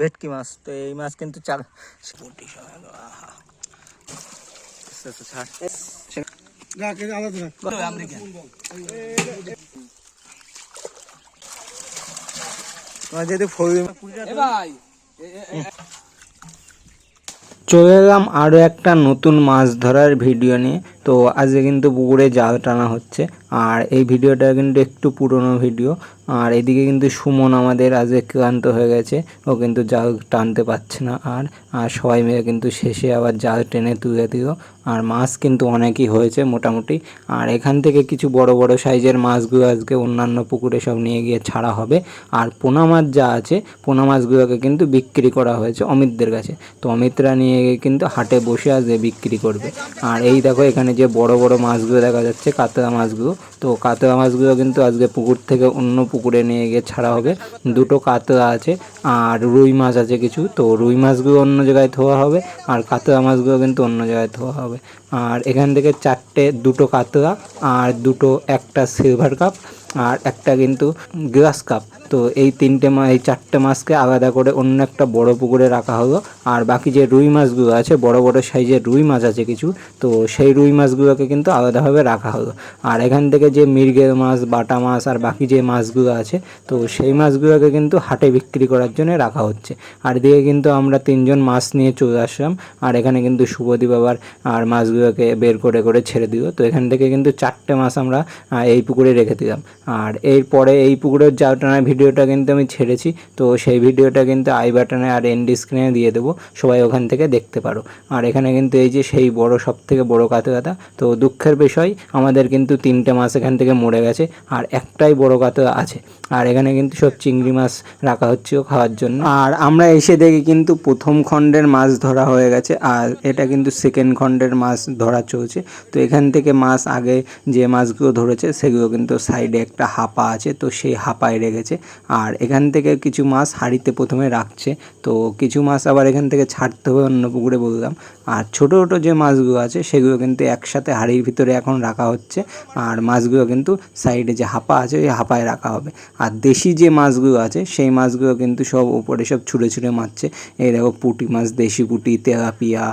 ভেটকি মাছ? তো এই মাছ কিন্তু চার। তোমার চলে এলাম আরও একটা নতুন মাছ ধরার ভিডিও নিয়ে। তো আজকে কিন্তু পুকুরে জাল টানা হচ্ছে। আর এই ভিডিওটা কিন্তু একটু পুরনো ভিডিও। আর এদিকে কিন্তু সুমন আমাদের আজকে ক্লান্ত হয়ে গেছে। ও কিন্তু জাল টানতে পারছে না আর আর সবাই মিলে কিন্তু শেষে আবার জাল টেনে তুলে দিল। আর মাছ কিন্তু অনেকই হয়েছে মোটামুটি। আর এখান থেকে কিছু বড় বড় সাইজের মাছগুলো আজকে অন্যান্য পুকুরে সব নিয়ে গিয়ে ছাড়া হবে। আর পোনা মাছ যা আছে, পোনা মাছগুলোকে কিন্তু বিক্রি করা হয়েছে অমিতদের কাছে। তো অমিতরা নিয়ে গিয়ে কিন্তু হাটে বসে আজকে বিক্রি করবে। আর এই দেখো এখানে যে বড় বড় মাছগুলো দেখা যাচ্ছে, কাতলা মাছগুলো। তো কাতলা মাছগুলো কিন্তু আজকে পুকুর থেকে অন্য পুকুরে নিয়ে গিয়ে ছাড়া হবে। দুটো কাতলা আছে আর রুই মাছ আছে কিছু। তো রুই মাছগুলো অন্য জায়গায় ধোয়া হবে আর কাতলা মাছগুলো কিন্তু অন্য জায়গায় ধোয়া হবে। আর এখান থেকে চারটে দুটো কাতলা আর দুটো একটা সিলভার কাপ আর একটা কিন্তু গ্লাস কাপ তো এই তিনটে মাছ এই চারটে মাছকে আলাদা করে অন্য একটা বড় পুকুরে রাখা হলো। আর বাকি যে রুই মাছগুলো আছে, বড় বড় সাইজের রুই মাছ আছে কিছু, তো সেই রুই মাছগুলোকে কিন্তু আলাদাভাবে রাখা হলো। আর এখান থেকে যে মৃগেল মাছ, বাটা মাছ আর বাকি যে মাছগুলো আছে, তো সেই মাছগুলোকে কিন্তু হাটে বিক্রি করার জন্য রাখা হচ্ছে। আর এদিকে কিন্তু আমরা তিনজন মাছ নিয়ে চলে আসলাম। আর এখানে কিন্তু শুভদীপ আবার আর মাছগুলোকে বের করে করে ছেড়ে দিল তো এখান থেকে কিন্তু চারটে মাছ আমরা এই পুকুরে রেখে দিলাম আর এরপরে এই পুকুরের জাল টানার ভিডিওটা কিন্তু আমি ছেড়েছি। তো সেই ভিডিওটা কিন্তু আই বাটনে আর এন্ড স্ক্রিনে দিয়ে দেবো। সবাই ওখান থেকে দেখতে পারো। আর এখানে কিন্তু এই যে সেই বড় সব থেকে বড় কাতলাটা তো দুঃখের বিষয়, আমাদের কিন্তু তিনটে মাছ এখান থেকে মরে গেছে। আর একটাই বড় কাতলা আছে। আর এখানে কিন্তু সব চিংড়ি মাছ রাখা হচ্ছে খাওয়ার জন্য। আর আমরা এসে দেখি কিন্তু প্রথম খণ্ডের মাছ ধরা হয়ে গেছে। আর এটা কিন্তু সেকেন্ড খণ্ডের মাছ ধরা চলছে। তো এখান থেকে মাছ আগে যে মাছগুলো ধরেছে, সেগুলো কিন্তু সাইডে একটা হাপা আছে, তো সেই হাপায় রেখেছে। আর এখান থেকে কিছু মাছ হাঁড়িতে প্রথমে রাখছে। তো কিছু মাছ আবার এখান থেকে ছাড়তে হবে অন্য পুকুরে বললাম। আর ছোটো ছোটো যে মাছগুলো আছে, সেগুলো কিন্তু একসাথে হাঁড়ির ভিতরে এখন রাখা হচ্ছে। আর মাছগুলো কিন্তু সাইডে যে হাপা আছে, ওই হাপায় রাখা হবে। আর দেশি যে মাছগুলো আছে, সেই মাছগুলো কিন্তু সব উপরে সব ছুঁড়ে ছুঁড়ে মারছে। এই দেখো পুঁটি মাছ, দেশি পুঁটি, তেলাপিয়া,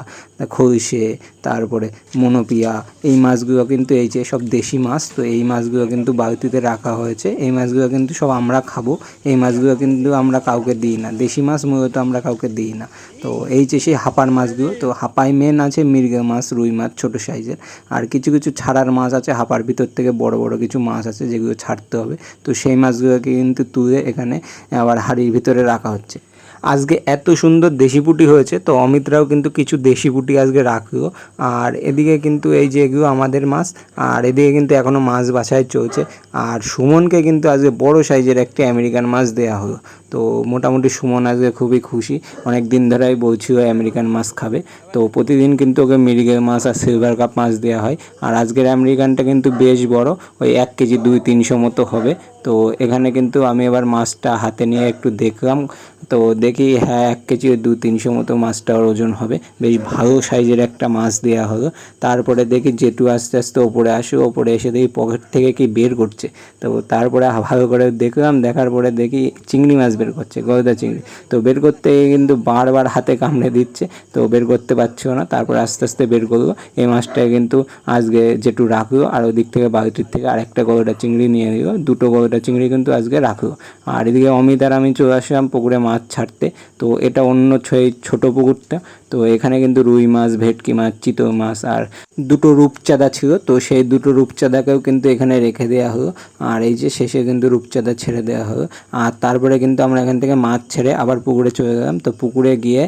খলসে, তারপরে মনোপিয়া এই মাছগুলো কিন্তু এই যে সব দেশি মাছ, তো এই মাছগুলো কিন্তু বালতিতে রাখা হয়েছে। এই মাছগুলো কিন্তু সব আমরা খাব, এই মাছগুলো কিন্তু আমরা কাউকে দিই না। দেশি মাছ মূলত আমরা কাউকে দিই না। তো এই যে সেই হাঁপার মাছগুলো, তো হাপায় মেন আছে মৃগেল মাছ, রুই মাছ ছোটো সাইজের। আর কিছু কিছু ছাড়ার মাছ আছে, হাপার ভিতর থেকে বড় বড় কিছু মাছ আছে যেগুলো ছাড়তে হবে। তো সেই মাছগুলোকে কিন্তু তুলে এখানে আবার হাড়ির ভিতরে রাখা হচ্ছে। আজকে এত সুন্দর দেশি পুটি হয়েছে, তো অমিতরাও কিন্তু কিছু দেশি পুটি আজকে রাখল। আর এদিকে কিন্তু এই যে এগুলো আমাদের মাছ, আর এদিকে কিন্তু এখনও মাছ বাছাই চলছে। আর সুমনকে কিন্তু আজকে বড় সাইজের একটি আমেরিকান মাছ দেওয়া হলো। তো মোটামুটি সুমন আজকে খুবই খুশি, অনেক দিন ধরেই বলছিল আমেরিকান মাছ খাবে। তো প্রতিদিন কিন্তু ওকে মৃগেল মাছ আর সিলভার কাপ মাছ দেওয়া হয়। আর আজকের আমেরিকানটা কিন্তু বেশ বড়, ওই এক কেজি দুই তিনশো মতো হবে। তো এখানে কিন্তু আমি এবার মাছটা হাতে নিয়ে একটু দেখলাম। তো দেখি হ্যাঁ এক কেজি দু তিনশো মতো মাছটার ওজন হবে। বেশ ভালো সাইজের একটা মাছ দেওয়া হলো। তারপরে দেখি জেঠু আস্তে আস্তে ওপরে আসে, ওপরে এসে দেখি পকেট থেকে কি বের করছে। তো তারপরে ভালো করে দেখলাম, দেখার পরে দেখি চিংড়ি মাছ বের করছে, গলদা চিংড়ি। তো বের করতে কিন্তু বারবার হাতে কামড়ে দিচ্ছে, তো বের করতে পারছিল না। তারপরে আস্তে আস্তে বের করল। এই মাছটা কিন্তু আজকে যেটু রাখল, আর ওদিক থেকে বালতির থেকে আরেকটা গলদা চিংড়ি নিয়ে নিল। দুটো গলদা চিংড়ি কিন্তু আজকে রাখল। আর এদিকে অমিত আর আমি চলে আসলাম পুকুরে মাছ ছাড়তে। তো এটা অন্য ছয় ছোট পুকুরটা। তো এখানে কিন্তু রুই মাছ, ভেটকি মাছ চিতল মাছ আর দুটো রূপচাঁদা ছিল। তো সেই দুটো রূপচাঁদাকেও কিন্তু এখানে রেখে দেওয়া হলো। আর এই যে শেষে কিন্তু রূপচাঁদা ছেড়ে দেওয়া হলো। আর তারপরে কিন্তু আমরা এখান থেকে মাছ ছেড়ে আবার পুকুরে চলে গেলাম। তো পুকুরে গিয়ে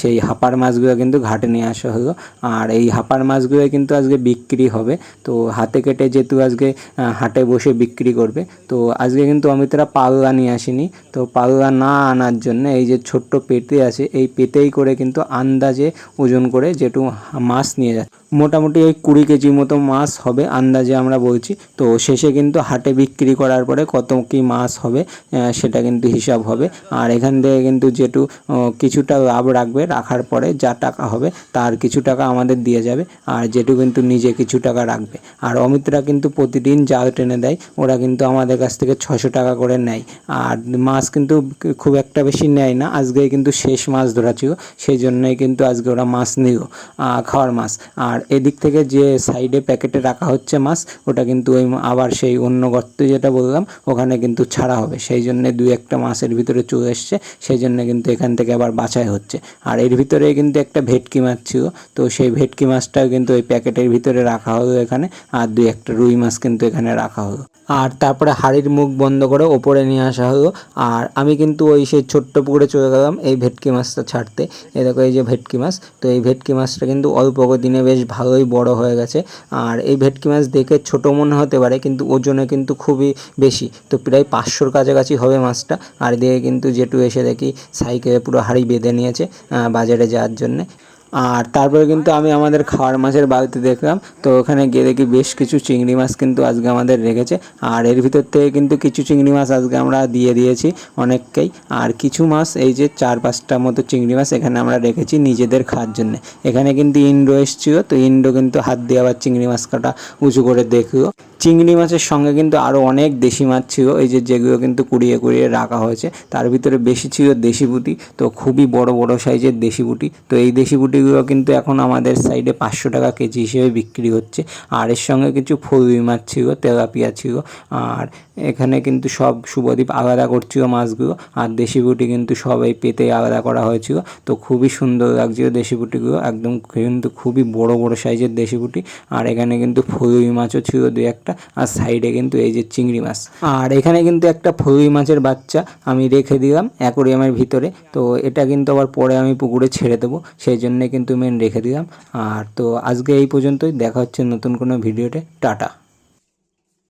সেই হাপার মাছগুলো কিন্তু ঘাটে নিয়ে আসা হলো। আর এই হাপার মাছগুলো কিন্তু আজকে বিক্রি হবে। তো হাতে কেটে যেহেতু আজকে হাটে বসে বিক্রি করবে, তো আজকে কিন্তু আমি তারা পাল্লা নিয়ে আসিনি। তো পাল্লা না আনার জন্য এই যে ছোট্ট পেতে আছে, এই পেতেই করে কিন্তু আনতে আন্দাজে ওজন করে যেটু মাছ নিয়ে যাচ্ছে। মোটামুটি ওই কুড়ি কেজি মতো মাছ হবে আন্দাজে আমরা বলছি। তো শেষে কিন্তু হাটে বিক্রি করার পরে কত কি মাছ হবে সেটা কিন্তু হিসাব হবে। আর এখান থেকে কিন্তু যেটু কিছুটা লাভ রাখবে, রাখার পরে যা টাকা হবে তার কিছু টাকা আমাদের দিয়ে যাবে। আর যেটু কিন্তু নিজে কিছু টাকা রাখবে। আর অমিতরা কিন্তু প্রতিদিন জাল টেনে দেয়, ওরা কিন্তু আমাদের কাছ থেকে ছশো টাকা করে নেয়। আর মাছ কিন্তু খুব একটা বেশি নেয় না আজকে কিন্তু শেষ মাছ ধরা ছিল সেই জন্যই কিন্তু আজকে ওরা মাছ নিল খাওয়ার মাছ। আর এদিক থেকে যে সাইডে প্যাকেটে রাখা হচ্ছে মাছ, ওটা কিন্তু ওই আবার সেই অন্য গর্তে যেটা বললাম, ওখানে কিন্তু ছাড়া হবে। সেই জন্য দুই একটা মাছের ভিতরে চলে এসছে, সেই জন্য কিন্তু এখান থেকে আবার বাছাই হচ্ছে। আর এর ভিতরে কিন্তু একটা ভেটকি মাছ ছিল, তো সেই ভেটকি মাছটাও কিন্তু ওই প্যাকেটের ভিতরে রাখা হলো এখানে, আর দুই একটা রুই মাছ কিন্তু এখানে রাখা হলো। আর তারপরে হাড়ির মুখ বন্ধ করে ওপরে নিয়ে আসা হলো। আর আমি কিন্তু ওই সেই ছোট্ট পুকুরে চলে গেলাম এই ভেটকি মাছটা ছাড়তে। এই দেখো, এই যে ভেটকি মাছ। তো এই ভেটকি মাছটা কিন্তু অল্প দিনে বেশ ভালোই বড় হয়ে গেছে। আর এই ভেটকি মাছ দেখে ছোট মনে হতে পারে, কিন্তু ওজনে কিন্তু খুবই বেশি। তো প্রায় পাঁচশোর কাছাকাছি হবে মাছটা। আর এদিকে কিন্তু যেটু এসে দেখি সাইকেলে পুরো হাড়ি বেঁধে নিয়েছে বাজারে যাওয়ার জন্যে। আর তারপরে কিন্তু আমি আমাদের খাওয়ার মাছের বাড়িতে দেখলাম, তো ওখানে গিয়ে দেখি বেশ কিছু চিংড়ি মাছ কিন্তু আজকে আমাদের রেখেছে। আর এর ভিতর থেকে কিন্তু কিছু চিংড়ি মাছ আজকে আমরা দিয়ে দিয়েছি অনেককেই। আর কিছু মাছ, এই যে চার পাঁচটা মতো চিংড়ি মাছ এখানে আমরা রেখেছি নিজেদের খাওয়ার জন্য। এখানে কিন্তু ইন্ডো এসছিল, তো ইন্ডো কিন্তু হাত দিয়ে আবার চিংড়ি মাছ কাটা উঁচু করে দেখল। চিংড়ি মাছের সঙ্গে কিন্তু আরও অনেক দেশি মাছ ছিল, এই যে যেগুলো কিন্তু কুড়িয়ে কুড়িয়ে রাখা হয়েছে। তার ভিতরে বেশি ছিল দেশি বুটি তো খুবই বড় বড় সাইজের দেশি পুঁটি। তো এই দেশি পুঁটিগুলো কিন্তু এখন আমাদের সাইডে পাঁচশো টাকা কেজি হিসেবে বিক্রি হচ্ছে। আর এর সঙ্গে কিছু ফুলবি মাছ ছিল, তেলাপিয়া ছিল। আর এখানে কিন্তু সব শুভদীপ আলাদা করছিল মাছগুলো, আর দেশি বুটি কিন্তু সব এই পেতে আলাদা করা হয়েছিল। তো খুবই সুন্দর লাগছিল দেশি পুঁটিগুলো, একদম কিন্তু খুবই বড় বড় সাইজের দেশি বুটি আর এখানে কিন্তু ফুলবি মাছও ছিল দু একটা। আর সাইডে কিন্তু এই যে চিংড়ি মাছ। আর এখানে কিন্তু একটা ফুই মাছের বাচ্চা আমি রেখে দিলাম অ্যাকোরিয়ামের ভিতরে। তো এটা কিন্তু আবার পরে আমি পুকুরে ছেড়ে দেবো, সেই জন্যে কিন্তু মেন রেখে দিলাম। আর তো আজকে এই পর্যন্তই, দেখা হচ্ছে নতুন কোনো ভিডিওতে। টাটা।